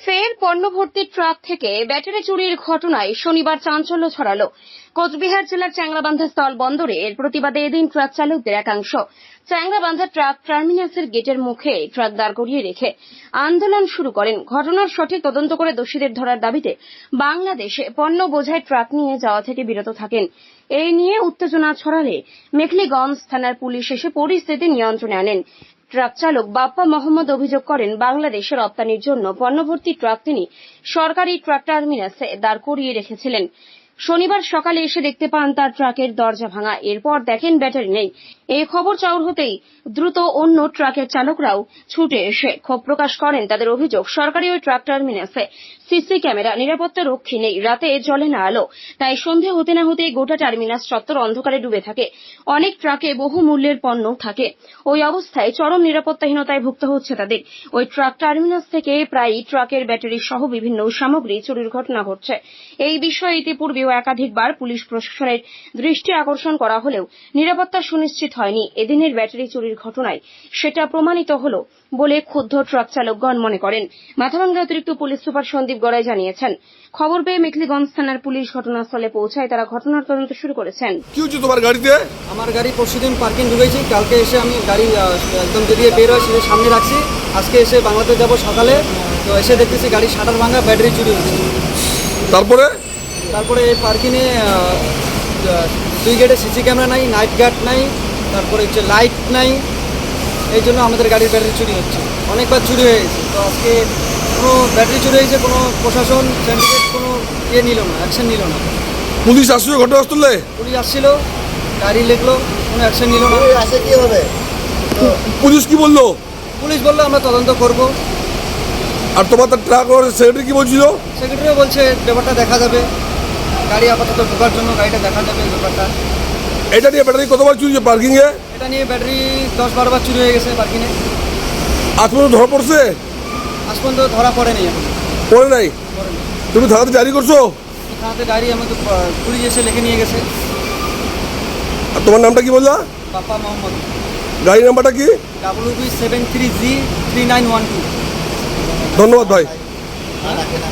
ফের পণ্য ভর্তি ট্রাক থেকে ব্যাটারি চুরির ঘটনায় শনিবার চাঞ্চল্য ছড়ালো। কোচবিহার জেলার চ্যাংরাবান্ধা স্থল বন্দরে এর প্রতিবাদে এদিন ট্রাক চালকদের একাংশ। চ্যাংরাবান্ধা ট্রাক টার্মিনাসের গেটের মুখে ট্রাক দাঁড় করিয়ে রেখে আন্দোলন শুরু করেন। ঘটনার সঠিক তদন্ত করে দোষীদের ধরার দাবিতে বাংলাদেশে পণ্য বোঝায় ট্রাক নিয়ে যাওয়া থেকে বিরত থাকেন। এই নিয়ে উত্তেজনা ছড়ালে মেখলিগঞ্জ থানার পুলিশ এসে পরিস্থিতি নিয়ন্ত্রণে আনেন। ট্রাক চালক বাপ্পা মোহাম্মদ অভিযোগ করেন, বাংলাদেশে রপ্তানির জন্য পণ্যভর্তি ট্রাক তিনি সরকারি ট্রাক টার্মিনাসে দাঁড় করিয়ে রেখেছিলেন। শনিবার সকালে এসে দেখতে পান তার ট্রাকের দরজা ভাঙা। এরপর দেখেন ব্যাটারি নেই। এই খবর চাউর হতেই দ্রুত অন্য ট্রাকের চালকরাও ছুটে এসে ক্ষোভ প্রকাশ করেন তাদের অভিযোগ, সরকারি ওই ট্রাক টার্মিনাসে সিসি ক্যামেরা, নিরাপত্তা রক্ষী নেই, রাতে জ্বলে না আলো। তাই সন্ধে হতে না হতেই গোটা টার্মিনাস চত্বর অন্ধকারে ডুবে থাকে। অনেক ট্রাকে বহু মূল্যের পণ্য থাকে। ওই অবস্থায় চরম নিরাপত্তাহীনতায় ভুক্ত হচ্ছে তাদের। ওই ট্রাক টার্মিনাস থেকে প্রায়ই ট্রাকের ব্যাটারি সহ বিভিন্ন সামগ্রী চুরির ঘটনা ঘটছে। এই বিষয়ে ইতিপূর্বেও একাধিকবার পুলিশ প্রশাসনের দৃষ্টি আকর্ষণ করা হলেও নিরাপত্তা সুনিশ্চিত হয়নি। এদিনের ব্যাটারি চুরির ঘটনায় সেটা প্রমাণিত হল বলে ক্ষুব্ধ ট্রাক চালকগণ মনে করেন। মাথাভাঙ্গা অতিরিক্ত পুলিশ সুপার সন্দীপ গড়াই জানিয়েছেন খবর পেয়ে মেখলিগঞ্জ থানার পুলিশ ঘটনাস্থলে পৌঁছায় তারা ঘটনার তদন্ত শুরু করেছেন। কি হচ্ছে তোমার গাড়িতে? আমার গাড়ি পরশুদিন পার্কিং ঢুকেছি। কালকে এসে আমি গাড়ি একদম বেরিয়ে বের হয়েছি সামনে রাখছি। আজকে এসে বাংলাদেশ যাব সকালে। তো এসে দেখতেছি গাড়ি শাটার ভাঙা ব্যাটারি চুরি হচ্ছে। তারপরে? তারপরে এই পার্কিংয়ে দুই গেটে সিসি ক্যামেরা নাই নাইট গার্ড নাই তারপরে হচ্ছে লাইট নাই। এই জন্য আমাদের গাড়ির ব্যাটারি চুরি হচ্ছে। অনেকবার চুরি হয়ে গেছে। তো আজকে কোনো ব্যাটারি চুরি হয়েছে কোনো প্রশাসন সিন্ডিকেট কোনো ইয়ে নিল না অ্যাকশন নিল না। পুলিশ আসছে ঘটনাস্থলে পুলিশ আসছিল গাড়ি লিখলো কোনো অ্যাকশন নিল না। আসে কি হবে পুলিশ কি বলল? পুলিশ বলল আমরা তদন্ত করব। আর তোমার তার ট্রাক সেক্রেটারি কি বলছিল? সেক্রেটারিও বলছে ব্যাপারটা দেখা যাবে। গাড়ি আপাতত ঢোকার জন্য গাড়িটা দেখা যাবে ব্যাপারটা। এটা নিয়ে ব্যাটারি কতবার চুরি পার্কিং এ? এটা নিয়ে ব্যাটারি দশ বারোবার চুরি হয়ে গেছে পার্কিংয়ে আজ পর্যন্ত ধরা পড়ছে? আজ পর্যন্ত ধরা পড়েনি এখন। পড়ে নাই? তুমি থানাতে জারি করছ? থানাতে গাড়ি আমাকে প- পুলিশ এসে লিখে নিয়ে গেছে। আর তোমার নামটা কি বললা? বাপ্পা মোহাম্মদ। গাড়ি নাম্বারটা কি? W B seven three G three nine one two ধন্যবাদ ভাই। রাখে না